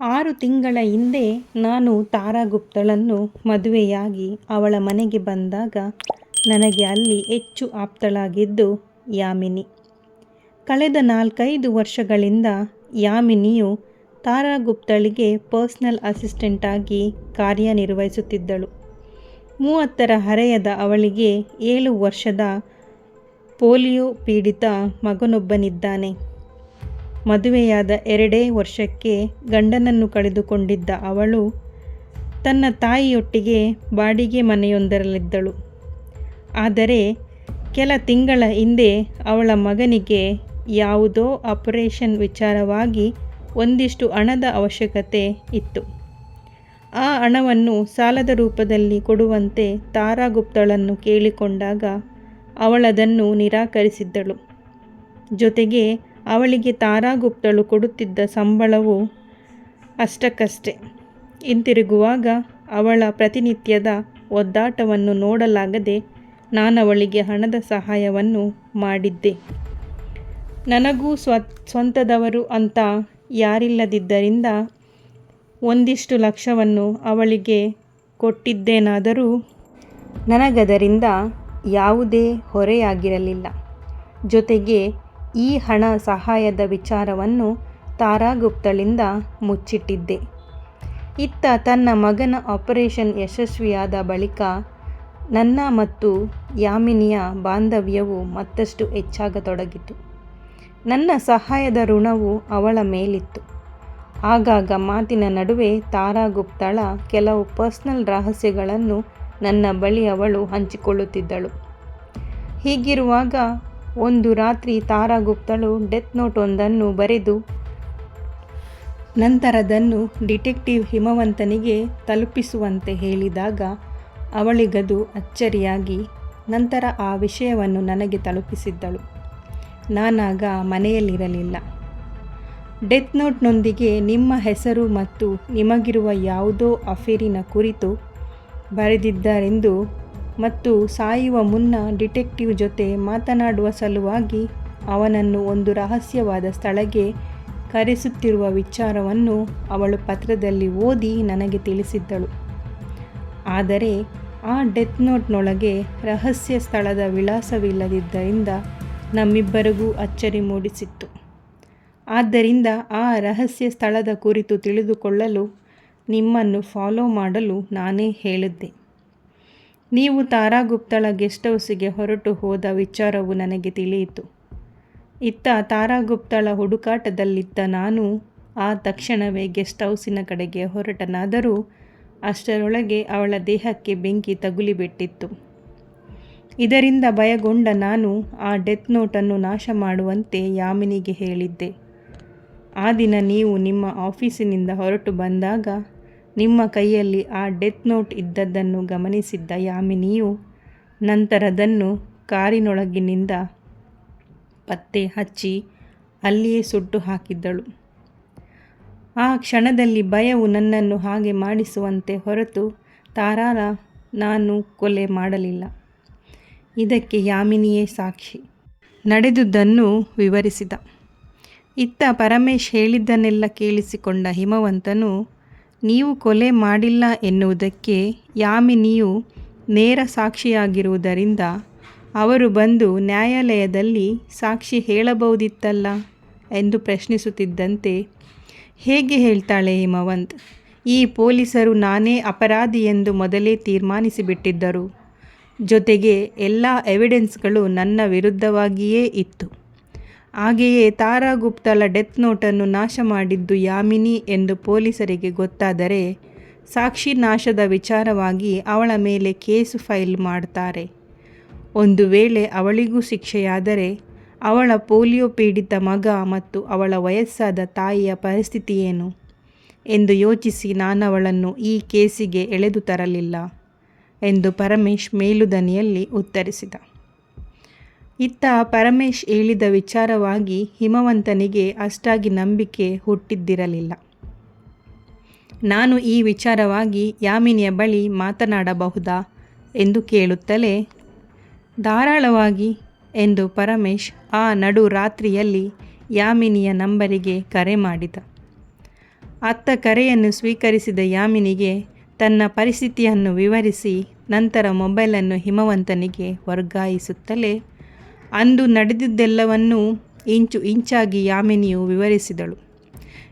ಆರು ತಿಂಗಳ ಹಿಂದೆ ನಾನು ತಾರಾ ಗುಪ್ತಳನ್ನು ಮದುವೆಯಾಗಿ ಅವಳ ಮನೆಗೆ ಬಂದಾಗ ನನಗೆ ಅಲ್ಲಿ ಹೆಚ್ಚು ಆಪ್ತಳಾಗಿದ್ದು ಯಾಮಿನಿ. ಕಳೆದ ನಾಲ್ಕೈದು ವರ್ಷಗಳಿಂದ ಯಾಮಿನಿಯು ತಾರಾ ಗುಪ್ತಳಿಗೆ ಪರ್ಸ್ನಲ್ ಅಸಿಸ್ಟೆಂಟಾಗಿ ಕಾರ್ಯನಿರ್ವಹಿಸುತ್ತಿದ್ದಳು. ಮೂವತ್ತರ ಹರೆಯದ ಅವಳಿಗೆ ಏಳು ವರ್ಷದ ಪೋಲಿಯೋ ಪೀಡಿತ ಮಗನೊಬ್ಬನಿದ್ದಾನೆ. ಮದುವೆಯಾದ ಎರಡೇ ವರ್ಷಕ್ಕೆ ಗಂಡನನ್ನು ಕಳೆದುಕೊಂಡಿದ್ದ ಅವಳು ತನ್ನ ತಾಯಿಯೊಟ್ಟಿಗೆ ಬಾಡಿಗೆ ಮನೆಯೊಂದರಲ್ಲಿದ್ದಳು. ಆದರೆ ಕೆಲ ತಿಂಗಳ ಹಿಂದೆ ಅವಳ ಮಗನಿಗೆ ಯಾವುದೋ ಆಪರೇಷನ್ ವಿಚಾರವಾಗಿ ಒಂದಿಷ್ಟು ಹಣದ ಅವಶ್ಯಕತೆ ಇತ್ತು. ಆ ಹಣವನ್ನು ಸಾಲದ ರೂಪದಲ್ಲಿ ಕೊಡುವಂತೆ ತಾರಾ ಗುಪ್ತಳನ್ನು ಕೇಳಿಕೊಂಡಾಗ ಅವಳದನ್ನು ನಿರಾಕರಿಸಿದ್ದಳು. ಜೊತೆಗೆ ಅವಳಿಗೆ ತಾರಾಗುಪ್ತಳು ಕೊಡುತ್ತಿದ್ದ ಸಂಬಳವು ಅಷ್ಟಕ್ಕಷ್ಟೆ. ಹಿಂತಿರುಗುವಾಗ ಅವಳ ಪ್ರತಿನಿತ್ಯದ ಒದ್ದಾಟವನ್ನು ನೋಡಲಾಗದೆ ನಾನವಳಿಗೆ ಹಣದ ಸಹಾಯವನ್ನು ಮಾಡಿದ್ದೆ. ನನಗೂ ಸ್ವ, ಸ್ವಂತದವರು ಅಂತ ಯಾರಿಲ್ಲದಿದ್ದರಿಂದ ಒಂದಿಷ್ಟು ಲಕ್ಷವನ್ನು ಅವಳಿಗೆ ಕೊಟ್ಟಿದ್ದೇನಾದರೂ ನನಗದರಿಂದ ಯಾವುದೇ ಹೊರೆಯಾಗಿರಲಿಲ್ಲ. ಜೊತೆಗೆ ಈ ಹಣ ಸಹಾಯದ ವಿಚಾರವನ್ನು ತಾರಾಗುಪ್ತಳಿಂದ ಮುಚ್ಚಿಟ್ಟಿದ್ದೆ. ಇತ್ತ ತನ್ನ ಮಗನ ಆಪರೇಷನ್ ಯಶಸ್ವಿಯಾದ ಬಳಿಕ ನನ್ನ ಮತ್ತು ಯಾಮಿನಿಯ ಬಾಂಧವ್ಯವು ಮತ್ತಷ್ಟು ಹೆಚ್ಚಾಗತೊಡಗಿತು. ನನ್ನ ಸಹಾಯದ ಋಣವು ಅವಳ ಮೇಲಿತ್ತು. ಆಗಾಗ ಮಾತಿನ ನಡುವೆ ತಾರಾಗುಪ್ತಳ ಕೆಲವು ಪರ್ಸ್ನಲ್ ರಹಸ್ಯಗಳನ್ನು ನನ್ನ ಬಳಿ ಅವಳು ಹಂಚಿಕೊಳ್ಳುತ್ತಿದ್ದಳು. ಹೀಗಿರುವಾಗ ಒಂದು ರಾತ್ರಿ ತಾರಾ ಗುಪ್ತಳು ಡೆತ್ ನೋಟ್ ಒಂದನ್ನು ಬರೆದು, ನಂತರದನ್ನು ಡಿಟೆಕ್ಟಿವ್ ಹಿಮವಂತನಿಗೆ ತಲುಪಿಸುವಂತೆ ಹೇಳಿದಾಗ ಅವಳಿಗದು ಅಚ್ಚರಿಯಾಗಿ ನಂತರ ಆ ವಿಷಯವನ್ನು ನನಗೆ ತಲುಪಿಸಿದ್ದಳು. ನಾನಾಗ ಮನೆಯಲ್ಲಿರಲಿಲ್ಲ. ಡೆತ್ ನೋಟ್ನೊಂದಿಗೆ ನಿಮ್ಮ ಹೆಸರು ಮತ್ತು ನಿಮಗಿರುವ ಯಾವುದೋ ಅಫೇರಿನ ಕುರಿತು ಬರೆದಿದ್ದಾರೆಂದು ಮತ್ತು ಸಾಯುವ ಮುನ್ನ ಡಿಟೆಕ್ಟಿವ್ ಜೊತೆ ಮಾತನಾಡುವ ಸಲುವಾಗಿ ಅವನನ್ನು ಒಂದು ರಹಸ್ಯವಾದ ಸ್ಥಳಕ್ಕೆ ಕರೆಸುತ್ತಿರುವ ವಿಚಾರವನ್ನು ಅವಳು ಪತ್ರದಲ್ಲಿ ಓದಿ ನನಗೆ ತಿಳಿಸಿದ್ದಳು. ಆದರೆ ಆ ಡೆತ್ ನೋಟ್ನೊಳಗೆ ರಹಸ್ಯ ಸ್ಥಳದ ವಿಳಾಸವಿಲ್ಲದಿದ್ದರಿಂದ ನಮ್ಮಿಬ್ಬರಿಗೂ ಅಚ್ಚರಿ ಮೂಡಿಸಿತ್ತು. ಆದ್ದರಿಂದ ಆ ರಹಸ್ಯ ಸ್ಥಳದ ಕುರಿತು ತಿಳಿದುಕೊಳ್ಳಲು ನಿಮ್ಮನ್ನು ಫಾಲೋ ಮಾಡಲು ನಾನೇ ಹೇಳಿದ್ದೆ. ನೀವು ತಾರಾಗುಪ್ತಳ ಗೆಸ್ಟ್ ಹೌಸಿಗೆ ಹೊರಟು ಹೋದ ವಿಚಾರವು ನನಗೆ ತಿಳಿಯಿತು. ಇತ್ತ ತಾರಾಗುಪ್ತಳ ಹುಡುಕಾಟದಲ್ಲಿದ್ದ ನಾನು ಆ ತಕ್ಷಣವೇ ಗೆಸ್ಟ್ ಹೌಸಿನ ಕಡೆಗೆ ಹೊರಟನಾದರೂ ಅಷ್ಟರೊಳಗೆ ಅವಳ ದೇಹಕ್ಕೆ ಬೆಂಕಿ ತಗುಲಿಬಿಟ್ಟಿತ್ತು. ಇದರಿಂದ ಭಯಗೊಂಡ ನಾನು ಆ ಡೆತ್ ನೋಟನ್ನು ನಾಶ ಮಾಡುವಂತೆ ಯಾಮಿನಿಗೆ ಹೇಳಿದ್ದೆ. ಆ ದಿನ ನೀವು ನಿಮ್ಮ ಆಫೀಸಿನಿಂದ ಹೊರಟು ಬಂದಾಗ ನಿಮ್ಮ ಕೈಯಲ್ಲಿ ಆ ಡೆತ್ ನೋಟ್ ಇದ್ದದ್ದನ್ನು ಗಮನಿಸಿದ್ದ ಯಾಮಿನಿಯು ನಂತರದನ್ನು ಕಾರಿನೊಳಗಿನಿಂದ ಪತ್ತೆ ಹಚ್ಚಿ ಅಲ್ಲಿಯೇ ಸುಟ್ಟು ಹಾಕಿದ್ದಳು. ಆ ಕ್ಷಣದಲ್ಲಿ ಭಯವು ನನ್ನನ್ನು ಹಾಗೆ ಮಾಡಿಸುವಂತೆ ಹೊರತು ತಾರಾರ ನಾನು ಕೊಲೆ ಮಾಡಲಿಲ್ಲ. ಇದಕ್ಕೆ ಯಾಮಿನಿಯೇ ಸಾಕ್ಷಿ. ನಡೆದುದನ್ನು ವಿವರಿಸಿದ. ಇತ್ತ ಪರಮೇಶ್ ಹೇಳಿದ್ದನ್ನೆಲ್ಲ ಕೇಳಿಸಿಕೊಂಡ ಹಿಮವಂತನು ನೀವು ಕೊಲೆ ಮಾಡಿಲ್ಲ ಎನ್ನುವುದಕ್ಕೆ ಯಾಮಿನಿಯು ನೇರ ಸಾಕ್ಷಿಯಾಗಿರುವುದರಿಂದ ಅವರು ಬಂದು ನ್ಯಾಯಾಲಯದಲ್ಲಿ ಸಾಕ್ಷಿ ಹೇಳಬಹುದಿತ್ತಲ್ಲ ಎಂದು ಪ್ರಶ್ನಿಸುತ್ತಿದ್ದಂತೆ ಹೇಗೆ ಹೇಳ್ತಾಳೆ ಹಿಮವಂತ್? ಈ ಪೊಲೀಸರು ನಾನೇ ಅಪರಾಧಿ ಎಂದು ಮೊದಲೇ ತೀರ್ಮಾನಿಸಿಬಿಟ್ಟಿದ್ದರು. ಜೊತೆಗೆ ಎಲ್ಲ ಎವಿಡೆನ್ಸ್ಗಳು ನನ್ನ ವಿರುದ್ಧವಾಗಿಯೇ ಇತ್ತು. ಹಾಗೆಯೇ ತಾರಾ ಗುಪ್ತಳ ಡೆತ್ ನೋಟನ್ನು ನಾಶ ಮಾಡಿದ್ದು ಯಾಮಿನಿ ಎಂದು ಪೊಲೀಸರಿಗೆ ಗೊತ್ತಾದರೆ ಸಾಕ್ಷಿ ನಾಶದ ವಿಚಾರವಾಗಿ ಅವಳ ಮೇಲೆ ಕೇಸು ಫೈಲ್ ಮಾಡ್ತಾರೆ. ಒಂದು ವೇಳೆ ಅವಳಿಗೂ ಶಿಕ್ಷೆಯಾದರೆ ಅವಳ ಪೋಲಿಯೋ ಪೀಡಿತ ಮಗ ಮತ್ತು ಅವಳ ವಯಸ್ಸಾದ ತಾಯಿಯ ಪರಿಸ್ಥಿತಿ ಏನು ಎಂದು ಯೋಚಿಸಿ ನಾನವಳನ್ನು ಈ ಕೇಸಿಗೆ ಎಳೆದು ತರಲಿಲ್ಲ ಎಂದು ಪರಮೇಶ್ ಮೇಲುದನಿಯಲ್ಲಿ ಉತ್ತರಿಸಿದ. ಇತ್ತ ಪರಮೇಶ್ ಹೇಳಿದ ವಿಚಾರವಾಗಿ ಹಿಮವಂತನಿಗೆ ಅಷ್ಟಾಗಿ ನಂಬಿಕೆ ಹುಟ್ಟಿದ್ದಿರಲಿಲ್ಲ. ನಾನು ಈ ವಿಚಾರವಾಗಿ ಯಾಮಿನಿಯ ಬಳಿ ಮಾತನಾಡಬಹುದಾ ಎಂದು ಕೇಳುತ್ತಲೇ, ಧಾರಾಳವಾಗಿ ಎಂದು ಪರಮೇಶ್ ಆ ನಡು ರಾತ್ರಿಯಲ್ಲಿ ಯಾಮಿನಿಯ ನಂಬರಿಗೆ ಕರೆ ಮಾಡಿದ. ಅತ್ತ ಕರೆಯನ್ನು ಸ್ವೀಕರಿಸಿದ ಯಾಮಿನಿಗೆ ತನ್ನ ಪರಿಸ್ಥಿತಿಯನ್ನು ವಿವರಿಸಿ ನಂತರ ಮೊಬೈಲನ್ನು ಹಿಮವಂತನಿಗೆ ವರ್ಗಾಯಿಸುತ್ತಲೇ ಅಂದು ನಡೆದಿದ್ದೆಲ್ಲವನ್ನೂ ಇಂಚು ಇಂಚಾಗಿ ಯಾಮಿನಿಯು ವಿವರಿಸಿದಳು.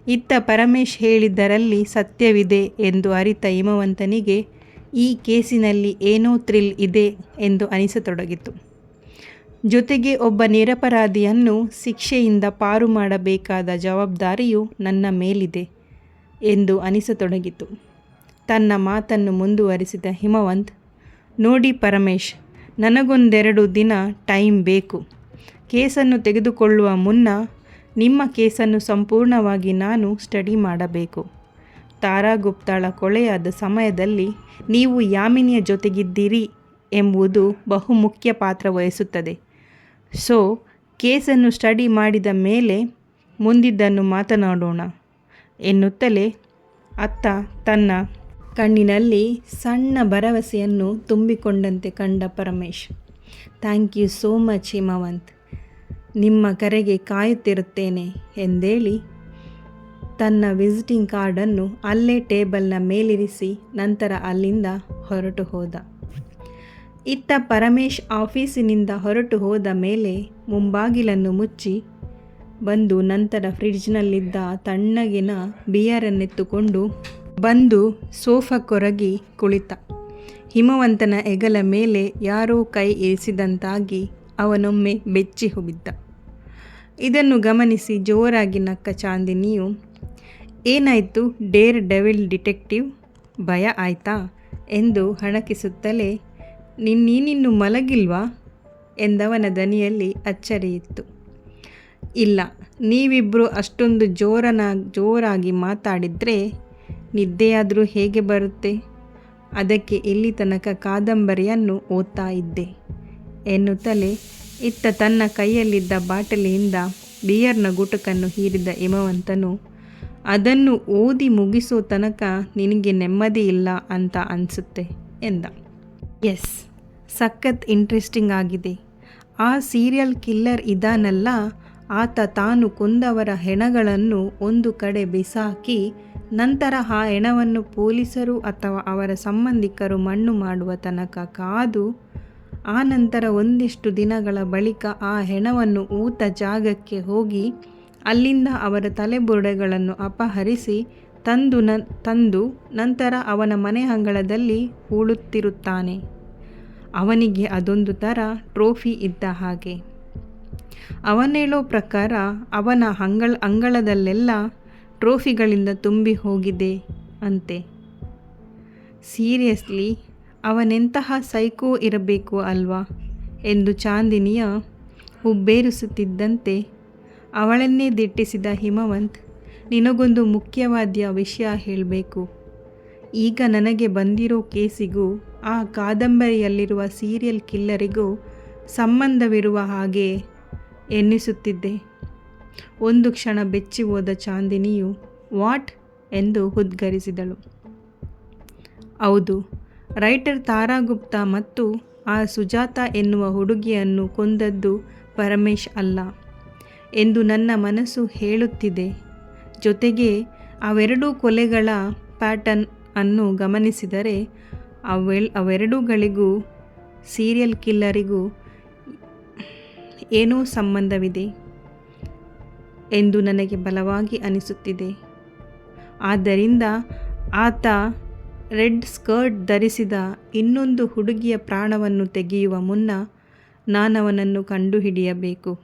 ಇತ್ತ ಪರಮೇಶ್ ಹೇಳಿದ್ದರಲ್ಲಿ ಸತ್ಯವಿದೆ ಎಂದು ಅರಿತ ಹಿಮವಂತನಿಗೆ, ಈ ಕೇಸಿನಲ್ಲಿ ಏನೋ ಥ್ರಿಲ್ ಇದೆ ಎಂದು ಅನಿಸತೊಡಗಿತು. ಜೊತೆಗೆ ಒಬ್ಬ ನಿರಪರಾಧಿಯನ್ನು ಶಿಕ್ಷೆಯಿಂದ ಪಾರು ಮಾಡಬೇಕಾದ ಜವಾಬ್ದಾರಿಯು ನನ್ನ ಮೇಲಿದೆ ಎಂದು ಅನಿಸತೊಡಗಿತು. ತನ್ನ ಮಾತನ್ನು ಮುಂದುವರಿಸಿದ ಹಿಮವಂತ್, ನೋಡಿ ಪರಮೇಶ್ ನನಗೊಂದೆರಡು ದಿನ ಟೈಮ್ ಬೇಕು. ಕೇಸನ್ನು ತೆಗೆದುಕೊಳ್ಳುವ ಮುನ್ನ ನಿಮ್ಮ ಕೇಸನ್ನು ಸಂಪೂರ್ಣವಾಗಿ ನಾನು ಸ್ಟಡಿ ಮಾಡಬೇಕು. ತಾರಾ ಗುಪ್ತಾಳ ಕೊಳೆಯಾದ ಸಮಯದಲ್ಲಿ ನೀವು ಯಾಮಿನಿಯ ಜೊತೆಗಿದ್ದೀರಿ ಎಂಬುದು ಬಹುಮುಖ್ಯ ಪಾತ್ರ ವಹಿಸುತ್ತದೆ. ಸೊ, ಕೇಸನ್ನು ಸ್ಟಡಿ ಮಾಡಿದ ಮೇಲೆ ಮುಂದಿದ್ದನ್ನು ಮಾತನಾಡೋಣ. ಎನ್ನುತ್ತಲೇ ಅತ್ತ ತನ್ನ ಕಣ್ಣಿನಲ್ಲಿ ಸಣ್ಣ ಭರವಸೆಯನ್ನು ತುಂಬಿಕೊಂಡಂತೆ ಕಂಡ Paramesh thank you so much Himavanth. ನಿಮ್ಮ ಕರೆಗೆ ಕಾಯುತ್ತಿರುತ್ತೇನೆ ಎಂದೇಳಿ ತನ್ನ ವಿಸಿಟಿಂಗ್ ಕಾರ್ಡನ್ನು ಅಲ್ಲೇ ಟೇಬಲ್ನ ಮೇಲಿರಿಸಿ ನಂತರ ಅಲ್ಲಿಂದ ಹೊರಟು ಹೋದ. ಇತ್ತ ಪರಮೇಶ್ ಆಫೀಸಿನಿಂದ ಹೊರಟು ಹೋದ ಮೇಲೆ ಮುಂಬಾಗಿಲನ್ನು ಮುಚ್ಚಿ ಬಂದು ನಂತರ ಫ್ರಿಡ್ಜ್ನಲ್ಲಿದ್ದ ತಣ್ಣಗಿನ ಬಿಯರನ್ನೆತ್ತುಕೊಂಡು ಬಂದು ಸೋಫಾ ಕೊರಗಿ ಕುಳಿತ. ಹಿಮವಂತನ ಹೆಗಲ ಮೇಲೆ ಯಾರೋ ಕೈ ಇರಿಸಿದಂತಾಗಿ ಅವನೊಮ್ಮೆ ಬೆಚ್ಚಿ ಹೋಗಿದ್ದ. ಇದನ್ನು ಗಮನಿಸಿ ಜೋರಾಗಿ ನಕ್ಕ ಚಾಂದಿನಿಯು, ಏನಾಯಿತು ಡೇರ್ ಡೆವಿಲ್ ಡಿಟೆಕ್ಟಿವ್? ಭಯ ಆಯ್ತಾ? ಎಂದು ಹಣಕಿಸುತ್ತಲೇ, ನಿನ್ನೀನಿನ್ನು ಮಲಗಿಲ್ವಾ? ಎಂದವನ ದನಿಯಲ್ಲಿ ಅಚ್ಚರಿಯಿತ್ತು. ಇಲ್ಲ ನೀವಿಬ್ಬರು ಅಷ್ಟೊಂದು ಜೋರನ, ಜೋರಾಗಿ ಮಾತಾಡಿದರೆ ನಿದ್ದೆಯಾದರೂ ಹೇಗೆ ಬರುತ್ತೆ? ಅದಕ್ಕೆ ಇಲ್ಲಿ ತನಕ ಕಾದಂಬರಿಯನ್ನು ಓದ್ತಾ ಇದ್ದೆ. ಎನ್ನುತ್ತಲೇ ಇತ್ತ ತನ್ನ ಕೈಯಲ್ಲಿದ್ದ ಬಾಟಲಿಯಿಂದ ಬಿಯರ್ನ ಗುಟಕನ್ನು ಹೀರಿದ ಹಿಮವಂತನು, ಅದನ್ನು ಓದಿ ಮುಗಿಸೋ ತನಕ ನಿನಗೆ ನೆಮ್ಮದಿ ಇಲ್ಲ ಅಂತ ಅನಿಸುತ್ತೆ ಎಂದ. ಎಸ್, ಸಖತ್ ಇಂಟ್ರೆಸ್ಟಿಂಗ್ ಆಗಿದೆ. ಆ ಸೀರಿಯಲ್ ಕಿಲ್ಲರ್ ಇದಾನಲ್ಲ, ಆತ ತಾನು ಕೊಂದವರ ಹೆಣಗಳನ್ನು ಒಂದು ಕಡೆ ಬಿಸಾಕಿ ನಂತರ ಆ ಹೆಣವನ್ನು ಪೊಲೀಸರು ಅಥವಾ ಅವರ ಸಂಬಂಧಿಕರು ಮಣ್ಣು ಮಾಡುವ ತನಕ ಕಾದು, ಆ ನಂತರ ಒಂದಿಷ್ಟು ದಿನಗಳ ಬಳಿಕ ಆ ಹೆಣವನ್ನು ಊತ ಜಾಗಕ್ಕೆ ಹೋಗಿ, ಅಲ್ಲಿಂದ ಅವರ ತಲೆಬುರುಡೆಗಳನ್ನು ಅಪಹರಿಸಿ, ತಂದು ನ, ತಂದು ನಂತರ ಅವನ ಮನೆ ಅಂಗಳದಲ್ಲಿ ಹೂಳುತ್ತಿರುತ್ತಾನೆ. ಅವನಿಗೆ ಅದೊಂದು ಥರ ಟ್ರೋಫಿ ಇದ್ದ ಹಾಗೆ. ಅವನೇಳೋ ಪ್ರಕಾರ ಅವನ ಅಂಗಳ, ಅಂಗಳದಲ್ಲೆಲ್ಲ ಟ್ರೋಫಿಗಳಿಂದ ತುಂಬಿ ಹೋಗಿದೆ ಅಂತೆ. ಸೀರಿಯಸ್ಲಿ, ಅವನೆಂತಹ ಸೈಕೋ ಇರಬೇಕು ಅಲ್ವಾ ಎಂದು ಚಾಂದಿನಿಯ ಹುಬ್ಬೇರಿಸುತ್ತಿದ್ದಂತೆ ಅವಳನ್ನೇ ದಿಟ್ಟಿಸಿದ ಹಿಮವಂತ್, ನಿನಗೊಂದು ಮುಖ್ಯವಾದ ವಿಷಯ ಹೇಳಬೇಕು. ಈಗ ನನಗೆ ಬಂದಿರೋ ಕೇಸಿಗೂ, ಆ ಕಾದಂಬರಿಯಲ್ಲಿರುವ ಸೀರಿಯಲ್ ಕಿಲ್ಲರಿಗೂ ಸಂಬಂಧವಿರುವ ಹಾಗೆ ಎನ್ನಿಸುತ್ತಿದ್ದೆ. ಒಂದು ಕ್ಷಣ ಬೆಚ್ಚಿ ಹೋದ ಚಾಂದಿನಿಯು ವಾಟ್ ಎಂದು ಉದ್ಗರಿಸಿದಳು. ಹೌದು, ರೈಟರ್ ತಾರಾಗುಪ್ತ ಮತ್ತು ಆ ಸುಜಾತ ಎನ್ನುವ ಹುಡುಗಿಯನ್ನು ಕೊಂದದ್ದು ಪರಮೇಶ್ ಅಲ್ಲ ಎಂದು ನನ್ನ ಮನಸ್ಸು ಹೇಳುತ್ತಿದೆ. ಜೊತೆಗೆ ಅವೆರಡೂ ಕೊಲೆಗಳ ಪ್ಯಾಟರ್ನ್ ಅನ್ನು ಗಮನಿಸಿದರೆ ಅವೆಲ್ ಅವೆರಡೂಗಳಿಗೂ ಸೀರಿಯಲ್ ಕಿಲ್ಲರಿಗೂ ಏನೋ ಸಂಬಂಧವಿದೆ. ಎಂದು ನನಗೆ ಬಲವಾಗಿ ಅನಿಸುತ್ತಿದೆ. ಆದ್ದರಿಂದ ಆತ ರೆಡ್ ಸ್ಕರ್ಟ್ ಧರಿಸಿದ ಇನ್ನೊಂದು ಹುಡುಗಿಯ ಪ್ರಾಣವನ್ನು ತೆಗೆಯುವ ಮುನ್ನ ನಾನವನನ್ನು ಕಂಡುಹಿಡಿಯಬೇಕು.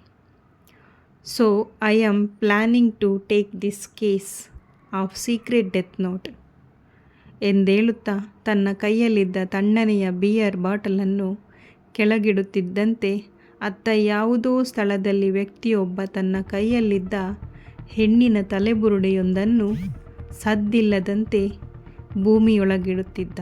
So I am planning to take this case of secret death note ಎಂದೇಳುತ್ತಾ ತನ್ನ ಕೈಯಲ್ಲಿದ್ದ ತಣ್ಣನೆಯ ಬಿಯರ್ ಬಾಟಲನ್ನು ಕೆಳಗಿಡುತ್ತಿದ್ದಂತೆ ಅತ್ತ ಯಾವುದೋ ಸ್ಥಳದಲ್ಲಿ ವ್ಯಕ್ತಿಯೊಬ್ಬ ತನ್ನ ಕೈಯಲ್ಲಿದ್ದ ಹೆಣ್ಣಿನ ತಲೆಬುರುಡೆಯೊಂದನ್ನು ಸದ್ದಿಲ್ಲದಂತೆ ಭೂಮಿಯೊಳಗಿಡುತ್ತಿದ್ದ.